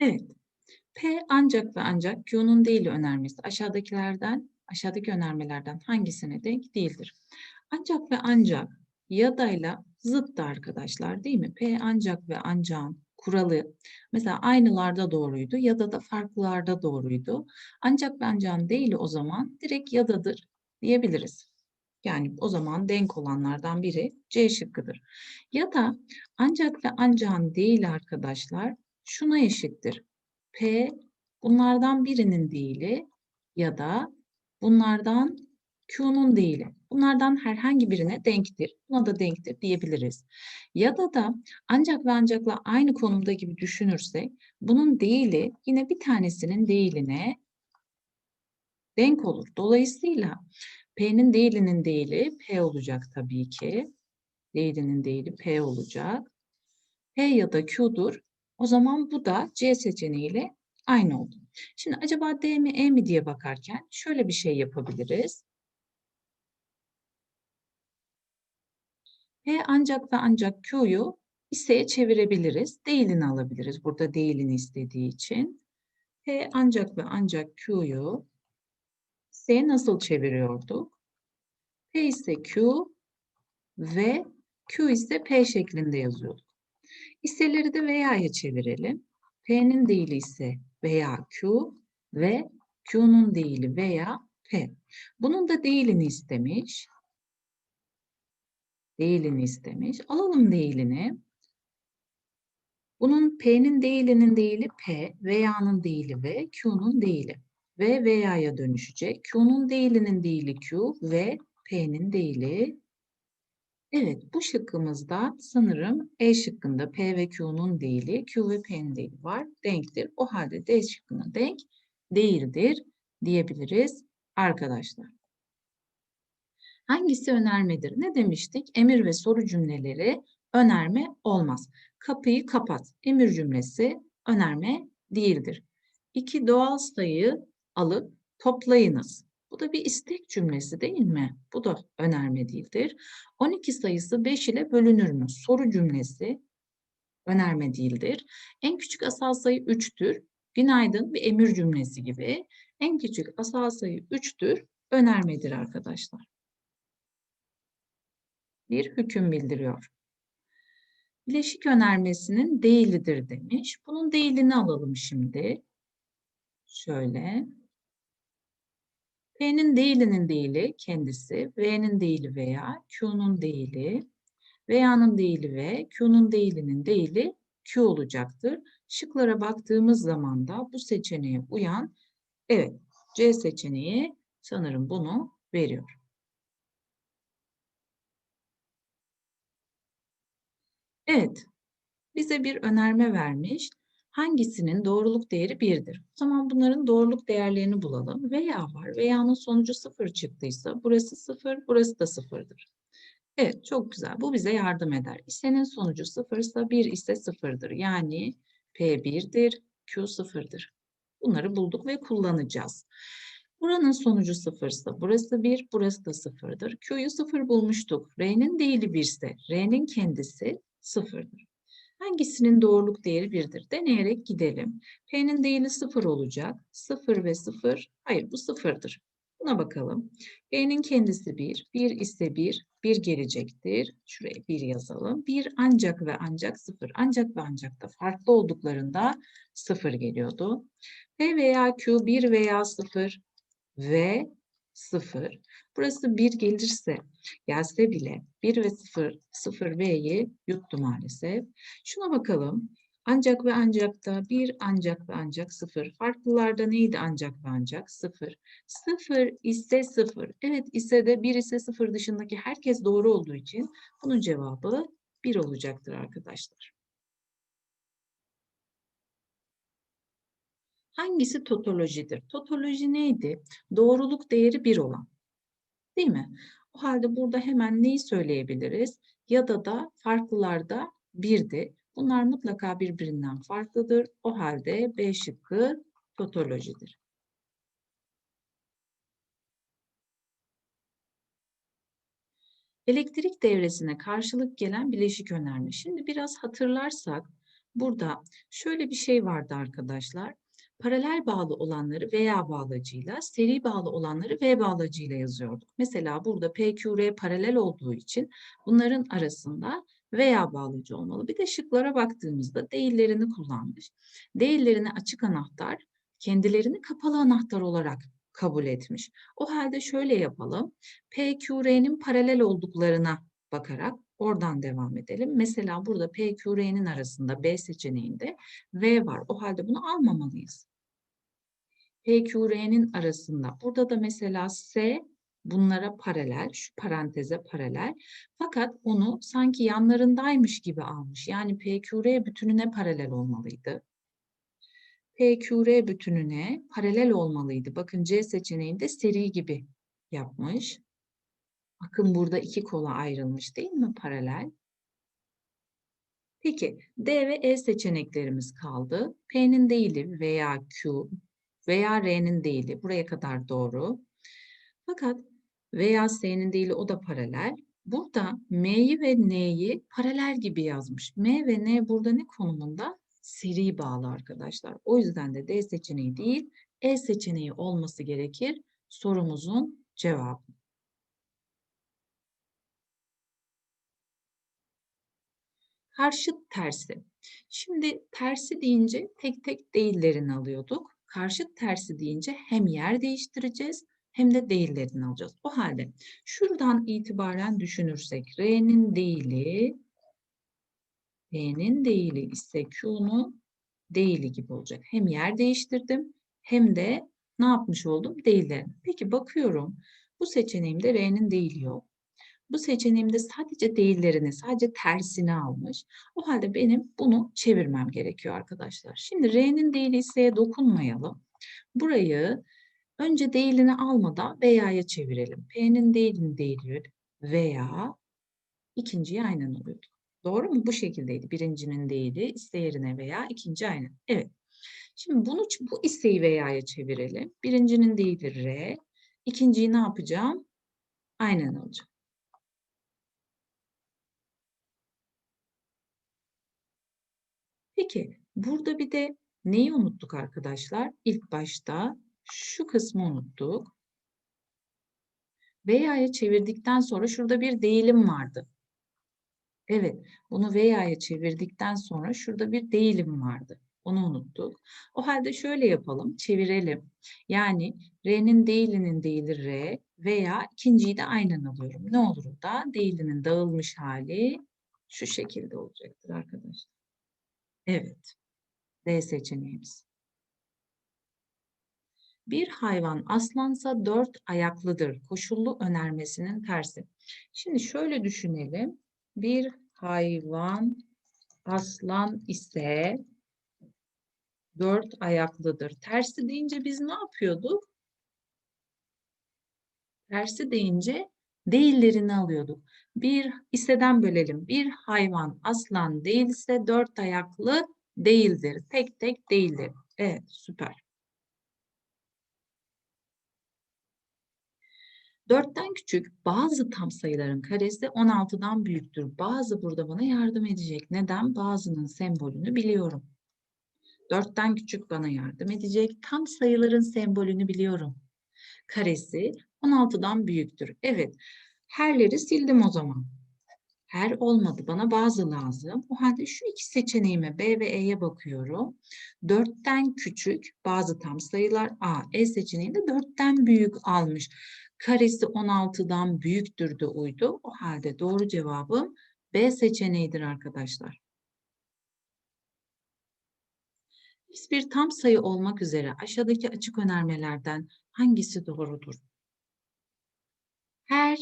Evet. P ancak ve ancak Q'nun değil önermesi aşağıdakilerden, aşağıdaki önermelerden hangisine denk değildir? Ancak ve ancak yadayla zıttı arkadaşlar değil mi? P ancak ve ancağın kuralı mesela aynılarda doğruydu ya da da farklılarda doğruydu. Ancak ve ancağın değili o zaman direkt yadadır diyebiliriz. Yani o zaman denk olanlardan biri C şıkkıdır. Ya da ancak ve ancağın değil arkadaşlar şuna eşittir. P bunlardan birinin değili ya da bunlardan Q'nun değili. Bunlardan herhangi birine denktir. Buna da denktir diyebiliriz. Ya da da ancak ve ancakla aynı konumda gibi düşünürsek bunun değili yine bir tanesinin değiline denk olur. Dolayısıyla P'nin değilinin değili P olacak tabii ki. Değilinin değili P olacak. P ya da Q'dur. O zaman bu da C seçeneğiyle aynı oldu. Şimdi acaba D mi E mi diye bakarken şöyle bir şey yapabiliriz. P ancak ve ancak Q'yu iseye çevirebiliriz. Değilini alabiliriz. Burada değilini istediği için. P ancak ve ancak Q'yu iseye nasıl çeviriyorduk? P ise Q ve Q ise P şeklinde yazıyorduk. Hisseleri de veya'ya çevirelim. P'nin değili ise veya Q ve Q'nun değili veya P. Bunun da değilini istemiş. Değilini istemiş. Alalım değilini. Bunun P'nin değilinin değili P, veya'nın değili ve Q'nun değili. Ve veya'ya dönüşecek. Q'nun değilinin değili Q ve P'nin değili Evet, bu şıkkımızda sanırım E şıkkında P ve Q'nun değili, Q ve P'nin değili var. Denktir. O halde D şıkkına denk değildir diyebiliriz arkadaşlar. Hangisi önermedir? Ne demiştik? Emir ve soru cümleleri önerme olmaz. Kapıyı kapat. Emir cümlesi önerme değildir. İki doğal sayı alıp toplayınız. Bu da bir istek cümlesi değil mi? Bu da önerme değildir. 12 sayısı 5 ile bölünür mü? Soru cümlesi önerme değildir. En küçük asal sayı 3'tür. Günaydın bir emir cümlesi gibi. En küçük asal sayı 3'tür. Önermedir arkadaşlar. Bir hüküm bildiriyor. Bileşik önermesinin değilidir demiş. Bunun değilini alalım şimdi. Şöyle. P'nin değilinin değili kendisi, V'nin değili veya Q'nun değili, veya'nın değili ve Q'nun değilinin değili Q olacaktır. Şıklara baktığımız zaman da bu seçeneğe uyan, evet C seçeneği sanırım bunu veriyor. Evet, bize bir önerme vermiş hangisinin doğruluk değeri 1'dir? O zaman bunların doğruluk değerlerini bulalım. Veya var. Veya'nın sonucu 0 çıktıysa burası 0, burası da 0'dır. Evet çok güzel. Bu bize yardım eder. İsenin sonucu 0 ise 1 ise 0'dır. Yani P 1'dir, Q 0'dır. Bunları bulduk ve kullanacağız. Buranın sonucu 0 ise burası 1, burası da 0'dır. Q'yu 0 bulmuştuk. R'nin değili 1 ise R'nin kendisi 0'dır. Hangisinin doğruluk değeri 1'dir? Deneyerek gidelim. P'nin değili 0 olacak. 0 ve 0. Hayır bu 0'dır. Buna bakalım. P'nin kendisi 1. 1 ise 1. 1 gelecektir. Şuraya 1 yazalım. 1 ancak ve ancak 0. Ancak ve ancak da farklı olduklarında 0 geliyordu. P veya Q 1 veya 0 ve 0. Burası 1 gelirse, gelse bile 1 ve 0, 0 V'yi yuttu maalesef. Şuna bakalım. Ancak ve ancak da 1 ancak ve ancak 0. Farklılarda neydi ancak ve ancak? 0. 0 ise 0. Evet ise de 1 ise 0 dışındaki herkes doğru olduğu için bunun cevabı 1 olacaktır arkadaşlar. Hangisi totolojidir? Totoloji neydi? Doğruluk değeri 1 olan. Değil mi? O halde burada hemen neyi söyleyebiliriz? Ya da da farklılarda 1'di. Bunlar mutlaka birbirinden farklıdır. O halde B şıkkı totolojidir. Elektrik devresine karşılık gelen bileşik önerme. Şimdi biraz hatırlarsak burada şöyle bir şey vardı arkadaşlar. Paralel bağlı olanları veya bağlacıyla, seri bağlı olanları V bağlacıyla yazıyorduk. Mesela burada PQR paralel olduğu için bunların arasında veya bağlacı olmalı. Bir de şıklara baktığımızda değillerini kullanmış. Değillerini açık anahtar, kendilerini kapalı anahtar olarak kabul etmiş. O halde şöyle yapalım. PQR'nin paralel olduklarına bakarak oradan devam edelim. Mesela burada PQR'nin arasında B seçeneğinde V var. O halde bunu almamalıyız. PQR'nin arasında. Burada da mesela S bunlara paralel, şu paranteze paralel. Fakat onu sanki yanlarındaymış gibi almış. Yani PQR bütününe paralel olmalıydı. PQR bütününe paralel olmalıydı. Bakın C seçeneğinde seri gibi yapmış. Bakın burada iki kola ayrılmış değil mi paralel? Peki D ve E seçeneklerimiz kaldı. P'nin değili veya Q veya R'nin değili buraya kadar doğru. Fakat veya S'nin değili o da paralel. Burada M'yi ve N'yi paralel gibi yazmış. M ve N burada ne konumunda? Seri bağlı arkadaşlar. O yüzden de D seçeneği değil, E seçeneği olması gerekir sorumuzun cevabı. Karşıt tersi. Şimdi tersi deyince tek tek değillerini alıyorduk. Karşıt tersi deyince hem yer değiştireceğiz hem de değillerini alacağız. O halde şuradan itibaren düşünürsek R'nin değili R'nin değili ise Q'nun değili gibi olacak. Hem yer değiştirdim hem de ne yapmış oldum? Değillerini. Peki bakıyorum. Bu seçeneğimde R'nin değili yok. Bu seçeneğimde sadece değillerini, sadece tersini almış. O halde benim bunu çevirmem gerekiyor arkadaşlar. Şimdi R'nin değili ise dokunmayalım. Burayı önce değilini almadan veya'ya çevirelim. P'nin değilini değili veya ikinciyi aynen alıyorduk. Doğru mu? Bu şekildeydi. Birincinin değili iste yerine veya ikinci aynen. Evet. Şimdi bunu bu isteği veya'ya çevirelim. Birincinin değili R. İkinciyi ne yapacağım? Aynen alacağım. Peki burada bir de neyi unuttuk arkadaşlar? İlk başta şu kısmı unuttuk. Veya'ya çevirdikten sonra şurada bir değilim vardı. Evet, bunu veya'ya çevirdikten sonra şurada bir değilim vardı. Onu unuttuk. O halde şöyle yapalım, çevirelim. Yani R'nin değilinin değili R veya ikinciyi de aynen alıyorum. Ne olur da? Değilinin dağılmış hali şu şekilde olacaktır arkadaşlar. Evet. D seçeneğimiz. Bir hayvan aslansa dört ayaklıdır. Koşullu önermesinin tersi. Şimdi şöyle düşünelim. Bir hayvan aslan ise dört ayaklıdır. Tersi deyince biz ne yapıyorduk? Tersi deyince değillerini alıyorduk. Bir iseden bölelim. Bir hayvan aslan değilse dört ayaklı değildir. Tek tek değildir. Evet süper. Dörtten küçük bazı tam sayıların karesi 16'dan büyüktür. Bazı burada bana yardım edecek. Neden? Bazının sembolünü biliyorum. Dörtten küçük bana yardım edecek. Tam sayıların sembolünü biliyorum. Karesi 16'dan büyüktür. Evet. Herleri sildim o zaman. Her olmadı. Bana bazı lazım. O halde şu iki seçeneğime B ve E'ye bakıyorum. 4'ten küçük bazı tam sayılar A. E seçeneğinde 4'ten büyük almış. Karesi 16'dan büyüktür de uydu. O halde doğru cevabım B seçeneğidir arkadaşlar. X bir tam sayı olmak üzere aşağıdaki açık önermelerden hangisi doğrudur? Her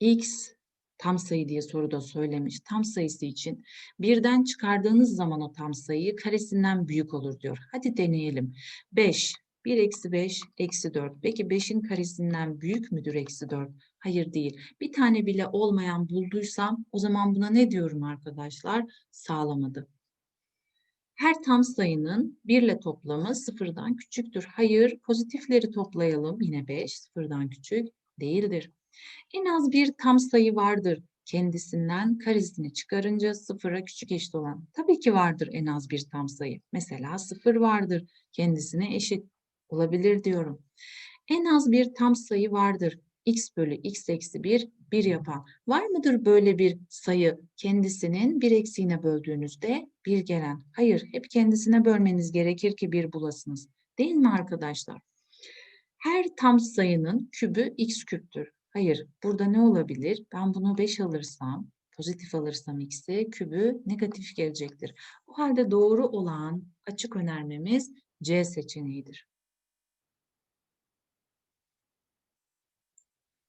x tam sayı diye soruda söylemiş. Tam sayısı için birden çıkardığınız zaman o tam sayıyı karesinden büyük olur diyor. Hadi deneyelim. 5. 1 eksi 5 eksi 4. Peki 5'in karesinden büyük müdür eksi 4? Hayır değil. Bir tane bile olmayan bulduysam o zaman buna ne diyorum arkadaşlar? Sağlamadı. Her tam sayının 1 ile toplamı sıfırdan küçüktür. Hayır, pozitifleri toplayalım. Yine 5 sıfırdan küçük değildir. En az bir tam sayı vardır. kendisinden karesini çıkarınca sıfıra küçük eşit olan. Tabii ki vardır en az bir tam sayı. Mesela sıfır vardır. Kendisine eşit olabilir diyorum. En az bir tam sayı vardır. x bölü x eksi 1, 1 yapan. Var mıdır böyle bir sayı kendisinin bir eksiğine böldüğünüzde bir gelen? Hayır, hep kendisine bölmeniz gerekir ki bir bulasınız. Değil mi arkadaşlar? Her tam sayının kübü x küptür. Hayır, burada ne olabilir? Ben bunu 5 alırsam, pozitif alırsam x'e kübü negatif gelecektir. O halde doğru olan açık önermemiz C seçeneğidir.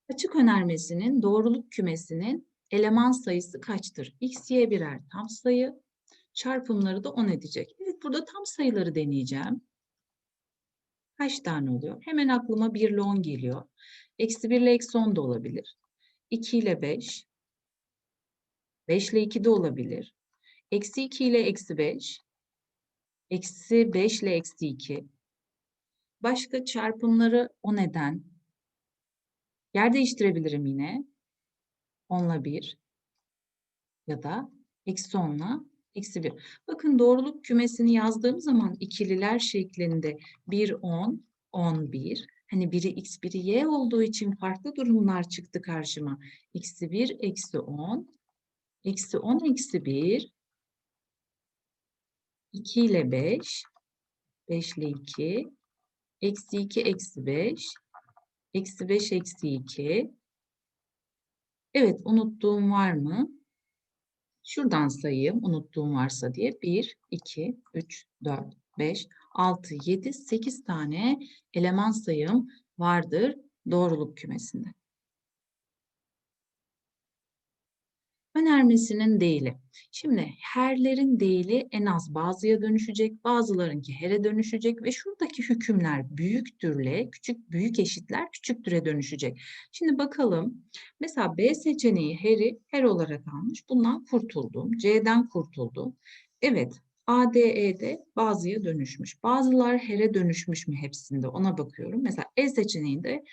Açık önermesinin doğruluk kümesinin eleman sayısı kaçtır? X, Y birer tam sayı, çarpımları da 10 edecek. Evet, burada tam sayıları deneyeceğim. Kaç tane oluyor? Hemen aklıma 1 ile 10 geliyor. Eksi 1 ile eksi 10 da olabilir. 2 ile 5. 5 ile 2 de olabilir. Eksi 2 ile eksi 5. Eksi 5 ile eksi 2. Başka çarpımları o neden. Yer değiştirebilirim yine. 10 ile 1. Ya da eksi 10 ile eksi 1. Bakın doğruluk kümesini yazdığım zaman ikililer şeklinde 1, 10, 11. Hani biri x, biri y olduğu için farklı durumlar çıktı karşıma. Eksi 1, eksi 10, eksi 10, eksi 1, 2 ile 5, 5 ile 2, eksi 2, eksi 5, eksi 5, eksi 2. Evet, unuttuğum var mı? Şuradan sayayım, unuttuğum varsa diye. 1, 2, 3, 4, 5, 6, 7, 8 tane eleman sayım vardır doğruluk kümesinde. Önermesinin değili. Şimdi herlerin değili en az bazıya dönüşecek, bazılarınki here dönüşecek ve şuradaki hükümler büyüktürle küçük büyük eşitler küçüktüre dönüşecek. Şimdi bakalım. Mesela B seçeneği heri her olarak almış. Bundan kurtuldum. C'den kurtuldum. Evet, ADE'de bazıya dönüşmüş. Bazılar here dönüşmüş mü hepsinde ona bakıyorum. Mesela E seçeneğinde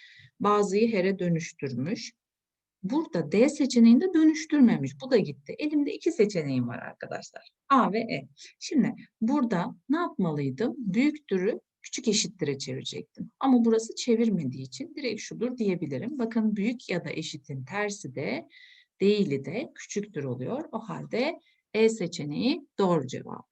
bazıyı here dönüştürmüş. Burada D seçeneğinde dönüştürmemiş. Bu da gitti. Elimde iki seçeneğim var arkadaşlar. A ve E. Şimdi burada ne yapmalıydım? Büyüktürü küçük eşittire çevirecektim. Ama burası çevirmediği için direkt şudur diyebilirim. Bakın büyük ya da eşitin tersi de değili de küçüktür oluyor. O halde E seçeneği doğru cevabımız.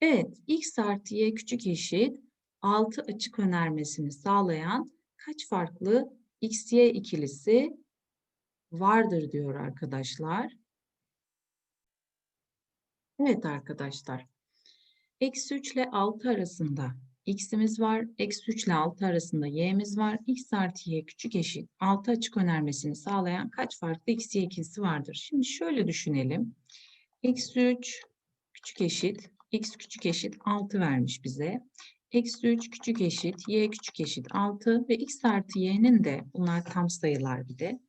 Evet, x artı y küçük eşit 6 açık önermesini sağlayan kaç farklı x, y ikilisi vardır diyor arkadaşlar. Evet arkadaşlar. Eksi 3 ile 6 arasında x'imiz var. Eksi 3 ile 6 arasında y'miz var. x artı y küçük eşit 6 açık önermesini sağlayan kaç farklı x, y ikilisi vardır? Şimdi şöyle düşünelim. Eksi 3 küçük eşit x küçük eşit 6 vermiş bize. Eksi 3 küçük eşit, y küçük eşit 6 ve x artı y'nin de bunlar tam sayılar bir de.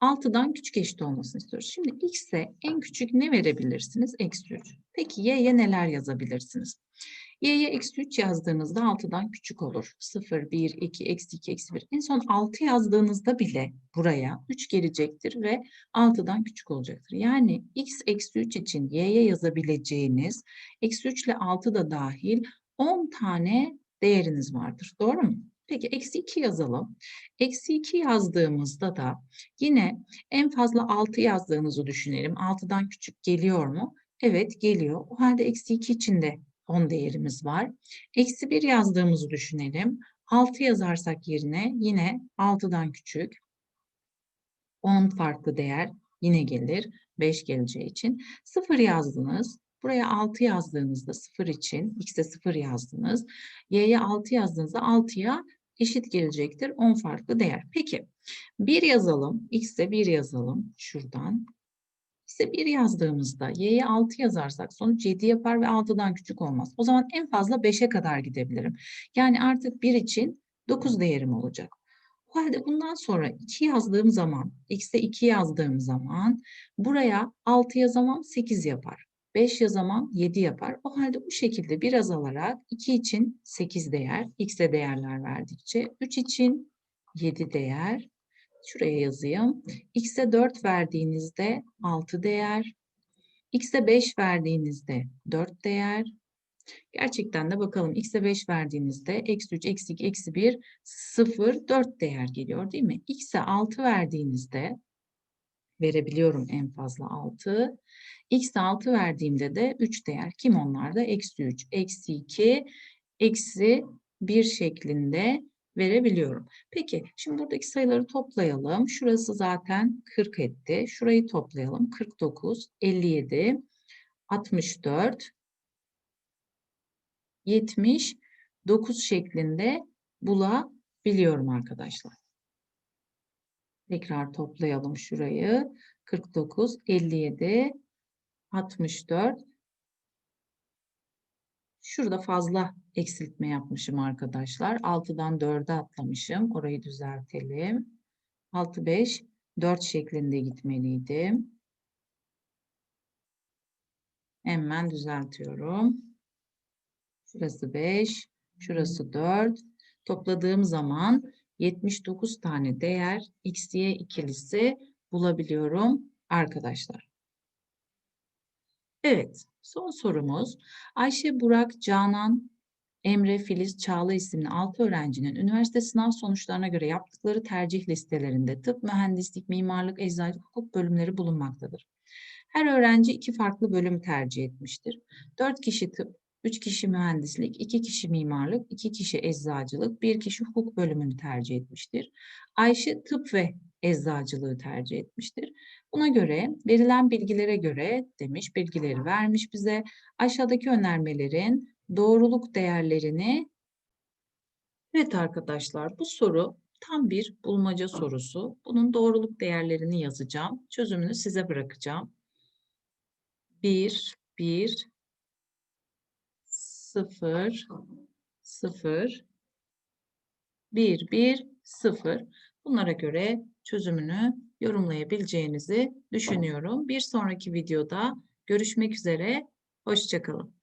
6'dan küçük eşit olmasını istiyoruz. Şimdi x'e en küçük ne verebilirsiniz? Eksi 3. Peki y'ye neler yazabilirsiniz? Y'ye eksi 3 yazdığınızda 6'dan küçük olur. 0, 1, 2, eksi 2, eksi 1. En son 6 yazdığınızda bile buraya 3 gelecektir ve 6'dan küçük olacaktır. Yani x eksi 3 için y'ye yazabileceğiniz eksi 3 ile 6 da dahil 10 tane değeriniz vardır. Doğru mu? Peki eksi 2 yazalım. Eksi 2 yazdığımızda da yine en fazla 6 yazdığınızı düşünelim. 6'dan küçük geliyor mu? Evet geliyor. O halde eksi 2 için de 10 değerimiz var. Eksi 1 yazdığımızı düşünelim. 6 yazarsak yerine yine 6'dan küçük. 10 farklı değer yine gelir. 5 geleceği için. 0 yazdınız. Buraya 6 yazdığınızda 0 için x'e 0 yazdınız. Y'ye 6 yazdığınızda 6'ya eşit gelecektir 10 farklı değer. Peki 1 yazalım. X'e 1 yazalım şuradan. X'e 1 yazdığımızda y'ye 6 yazarsak sonuç 7 yapar ve 6'dan küçük olmaz. O zaman en fazla 5'e kadar gidebilirim. Yani artık 1 için 9 değerim olacak. O halde bundan sonra 2 yazdığım zaman, x'e 2 yazdığım zaman buraya 6 yazamam 8 yapar. 5 yazamam 7 yapar. O halde bu şekilde bir azalarak 2 için 8 değer, x'e değerler verdikçe 3 için 7 değer, Şuraya yazayım. X'e 4 verdiğinizde 6 değer. X'e 5 verdiğinizde 4 değer. Gerçekten de bakalım x'e 5 verdiğinizde eksi 3, eksi 2, eksi 1, 0, 4 değer geliyor değil mi? x'e 6 verdiğinizde verebiliyorum en fazla 6. x'e 6 verdiğimde de 3 değer. Kim onlar da? Eksi 3, eksi 2, eksi 1 şeklinde verebiliyorum. Peki şimdi buradaki sayıları toplayalım. Şurası zaten 40 etti. Şurayı toplayalım. 49, 57, 64, 79 şeklinde bulabiliyorum arkadaşlar. Tekrar toplayalım şurayı. 49, 57, 64. Şurada fazla eksiltme yapmışım arkadaşlar. 6'dan 4'e atlamışım. Orayı düzeltelim. 6, 5, 4 şeklinde gitmeliydim. Hemen düzeltiyorum. Şurası 5, şurası 4. Topladığım zaman 79 tane değer x, y ikilisi bulabiliyorum arkadaşlar. Evet, son sorumuz. Ayşe, Burak, Canan, Emre, Filiz, Çağla isimli 6 öğrencinin üniversite sınav sonuçlarına göre yaptıkları tercih listelerinde tıp, mühendislik, mimarlık, eczacılık, hukuk bölümleri bulunmaktadır. Her öğrenci iki farklı bölümü tercih etmiştir. 4 kişi tıp, 3 kişi mühendislik, 2 kişi mimarlık, 2 kişi eczacılık, 1 kişi hukuk bölümünü tercih etmiştir. Ayşe tıp ve eczacılığı tercih etmiştir. Buna göre verilen bilgilere göre demiş bilgileri vermiş bize. Aşağıdaki önermelerin doğruluk değerlerini Evet arkadaşlar bu soru tam bir bulmaca sorusu. Bunun doğruluk değerlerini yazacağım. Çözümünü size bırakacağım. 1, 1, 0, 0, 1, 1, 0. Bunlara göre çözümünü yorumlayabileceğinizi düşünüyorum. Bir sonraki videoda görüşmek üzere. Hoşçakalın.